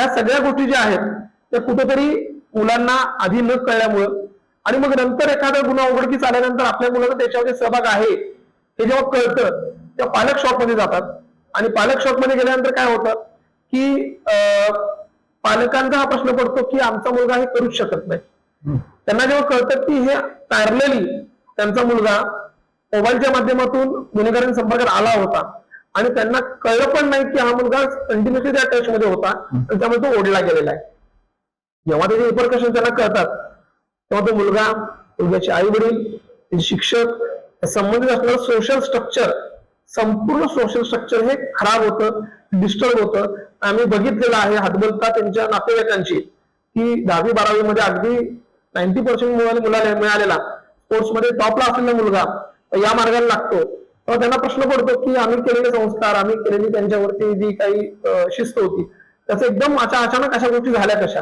ह्या सगळ्या गोष्टी ज्या आहेत त्या कुठेतरी मुलांना आधी न कळल्यामुळं आणि मग नंतर एखादा गुन्हा उघडकीस आल्यानंतर आपल्या मुलाचा त्याच्यामध्ये सहभाग आहे हे जेव्हा कळतं तेव्हा पालक शॉकमध्ये जातात. आणि पालक शॉकमध्ये गेल्यानंतर काय होतं की अं, पालकांचा हा प्रश्न पडतो की आमचा मुलगा हे करूच शकत नाही. त्यांना जेव्हा कळतं की हे पॅरलेली त्यांचा मुलगा मोबाईलच्या माध्यमातून गुन्हेगारांच्या संपर्कात आला होता आणि त्यांना कळलं पण नाही की हा मुलगा कंटिन्युअसली त्या टच मध्ये होता आणि त्यामुळे तो ओढला गेलेला आहे. जेव्हा त्याचे रिपरकशन त्यांना कळतात तेव्हा तो मुलगा मुलग्याचे आई वडील शिक्षक संबंधित असणारं सोशल स्ट्रक्चर संपूर्ण सोशल स्ट्रक्चर हे खराब होतं डिस्टर्ब होतं. आम्ही बघितलेलं आहे हातबलता त्यांच्या नातेवाईकांची की दहावी बारावी मध्ये अगदी नाईन्टी पर्सेंट मुलाला मिळालेला. स्पोर्ट्समध्ये टॉपला असलेला मुलगा या मार्गाला लागतो. तेव्हा त्यांना प्रश्न पडतो की आम्ही केलेले संस्कार आम्ही केलेली त्यांच्यावरती जी काही शिस्त होती. त्याचं एकदम अचानक अशा गोष्टी झाल्या कशा?